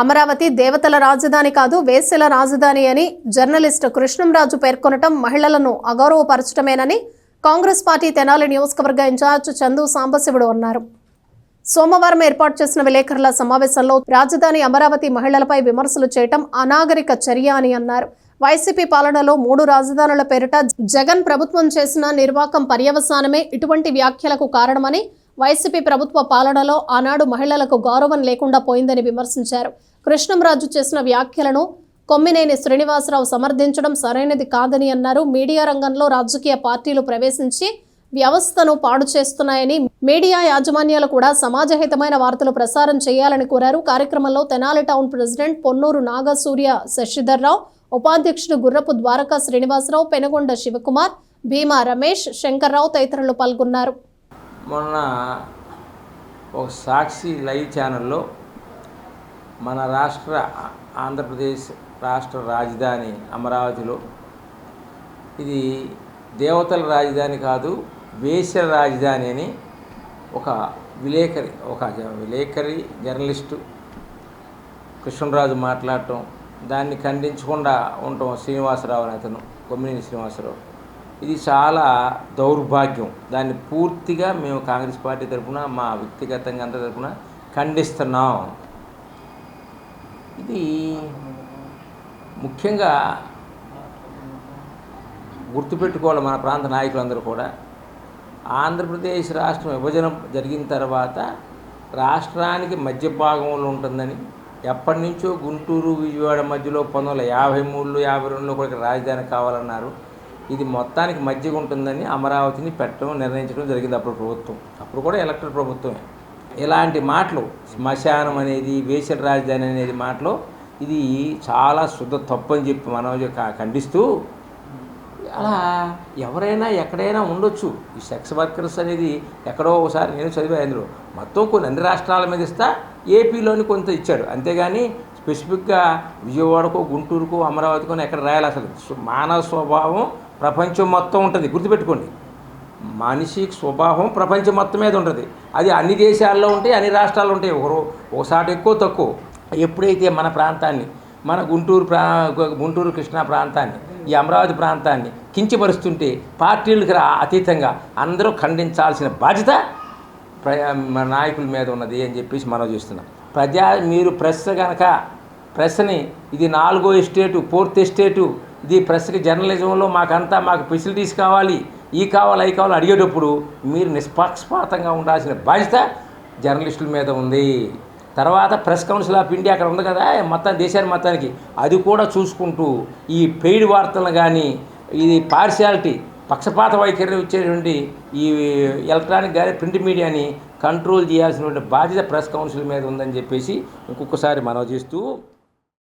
అమరావతి దేవతల రాజధాని కాదు వేశ్యల రాజధాని అని జర్నలిస్ట్ కృష్ణంరాజు పేర్కొనటం మహిళలను అగౌరవపరచటమేనని కాంగ్రెస్ పార్టీ తెనాలి నియోజకవర్గ ఇన్ఛార్జ్ చందు సాంబశివుడు అన్నారు. సోమవారం ఏర్పాటు చేసిన విలేకరుల సమావేశంలో రాజధాని అమరావతి మహిళలపై విమర్శలు చేయటం అనాగరిక చర్య అని అన్నారు. వైసీపీ పాలనలో మూడు రాజధానుల పేరిట జగన్ ప్రభుత్వం చేసిన నిర్వాకం పర్యవసానమే ఇటువంటి వ్యాఖ్యలకు కారణమని వైసీపీ ప్రభుత్వ పాలనలో ఆనాడు మహిళలకు గౌరవం లేకుండా పోయిందని విమర్శించారు. కృష్ణంరాజు చేసిన వ్యాఖ్యలను కొమ్మినేని శ్రీనివాసరావు సమర్థించడం సరైనది కాదని అన్నారు. మీడియా రంగంలో రాజకీయ పార్టీలు ప్రవేశించి వ్యవస్థను పాడు చేస్తున్నాయని మీడియా యాజమాన్యాలు కూడా సమాజహితమైన వార్తలు ప్రసారం చేయాలని కోరారు. కార్యక్రమంలో తెనాలి టౌన్ ప్రెసిడెంట్ పొన్నూరు నాగసూర్య శశిధర్రావు ఉపాధ్యక్షుడు గుర్రపు ద్వారకా శ్రీనివాసరావు పెనుగొండ శివకుమార్ భీమా రమేష్ శంకర్రావు తదితరులు పాల్గొన్నారు. మొన్న ఒక సాక్షి లైవ్ ఛానల్లో మన రాష్ట్ర ఆంధ్రప్రదేశ్ రాష్ట్ర రాజధాని అమరావతిలో. ఇది దేవతల రాజధాని కాదు వేశ్యల రాజధాని అని ఒక విలేకరి ఒక విలేకరి జర్నలిస్టు కృష్ణరాజు మాట్లాడటం దాన్ని ఖండించకుండా ఉండటం శ్రీనివాసరావు అని అతను కొమ్మినేని శ్రీనివాసరావు. ఇది చాలా దౌర్భాగ్యం. దాన్ని పూర్తిగా మేము కాంగ్రెస్ పార్టీ తరఫున మా వ్యక్తిగతంగా అందరి తరఫున ఖండిస్తున్నాం. ఇది ముఖ్యంగా గుర్తుపెట్టుకోవాలి మన ప్రాంత నాయకులందరూ కూడా. ఆంధ్రప్రదేశ్ రాష్ట్రం విభజన జరిగిన తర్వాత రాష్ట్రానికి మధ్య భాగంలో ఉంటుందని ఎప్పటి నుంచో గుంటూరు విజయవాడ మధ్యలో పంతొమ్మిది వందల యాభై మూడులో యాభై రెండులో కూడా రాజధాని కావాలన్నారు. ఇది మొత్తానికి మధ్యగా ఉంటుందని అమరావతిని పెట్టడం నిర్ణయించడం జరిగింది అప్పుడు ప్రభుత్వం. అప్పుడు కూడా ఎలక్టెడ్ ప్రభుత్వమే. ఇలాంటి మాటలు శ్మశానం అనేది వేసల రాజధాని అనేది మాటలు ఇది చాలా శుద్ధ తప్పు అని చెప్పి మనం ఖండిస్తూ అలా ఎవరైనా ఎక్కడైనా ఉండొచ్చు. ఈ సెక్స్ వర్కర్స్ అనేది ఎక్కడో ఒకసారి నేను చదివా మొత్తం కొన్ని అన్ని రాష్ట్రాల మీద ఇస్తా ఏపీలోని కొంత ఇచ్చాడు. అంతేగాని స్పెసిఫిక్గా విజయవాడకో గుంటూరుకో అమరావతికో ఎక్కడ రాయాలి అసలు. మానవ స్వభావం ప్రపంచం మొత్తం ఉంటుంది. గుర్తుపెట్టుకోండి. మనిషి స్వభావం ప్రపంచం మొత్తం మీద ఉంటుంది. అది అన్ని దేశాల్లో ఉంటాయి అన్ని రాష్ట్రాల్లో ఉంటాయి. ఒకరు ఒకసారి ఎక్కువ తక్కువ. ఎప్పుడైతే మన ప్రాంతాన్ని మన గుంటూరు ప్రా గుంటూరు కృష్ణా ప్రాంతాన్ని ఈ అమరావతి ప్రాంతాన్ని కించపరుస్తుంటే పార్టీలకు అతీతంగా అందరూ ఖండించాల్సిన బాధ్యత మన నాయకుల మీద ఉన్నది అని చెప్పేసి మనం చూస్తున్నాం. ప్రజా మీరు ప్రెస్ కనుక ప్రెస్ని ఇది నాలుగో ఎస్టేటు ఫోర్త్ ఎస్టేటు ఇది ప్రెస్కి జర్నలిజంలో మాకంతా మాకు ఫెసిలిటీస్ కావాలి. ఈ కావాలి అవి కావాలి అడిగేటప్పుడు మీరు నిష్పక్షపాతంగా ఉండాల్సిన బాధ్యత జర్నలిస్టుల మీద ఉంది. తర్వాత ప్రెస్ కౌన్సిల్ ఆఫ్ ఇండియా అక్కడ ఉంది కదా మొత్తం దేశాన్ని మొత్తానికి. అది కూడా చూసుకుంటూ ఈ పెయిడ్ వార్తలను కానీ ఇది పార్షియాలిటీ పక్షపాత వైఖరిని వచ్చేటువంటి ఈ ఎలక్ట్రానిక్ కానీ ప్రింట్ మీడియాని కంట్రోల్ చేయాల్సినటువంటి బాధ్యత ప్రెస్ కౌన్సిల్ మీద ఉందని చెప్పేసి ఇంకొకసారి మనవి చేస్తూ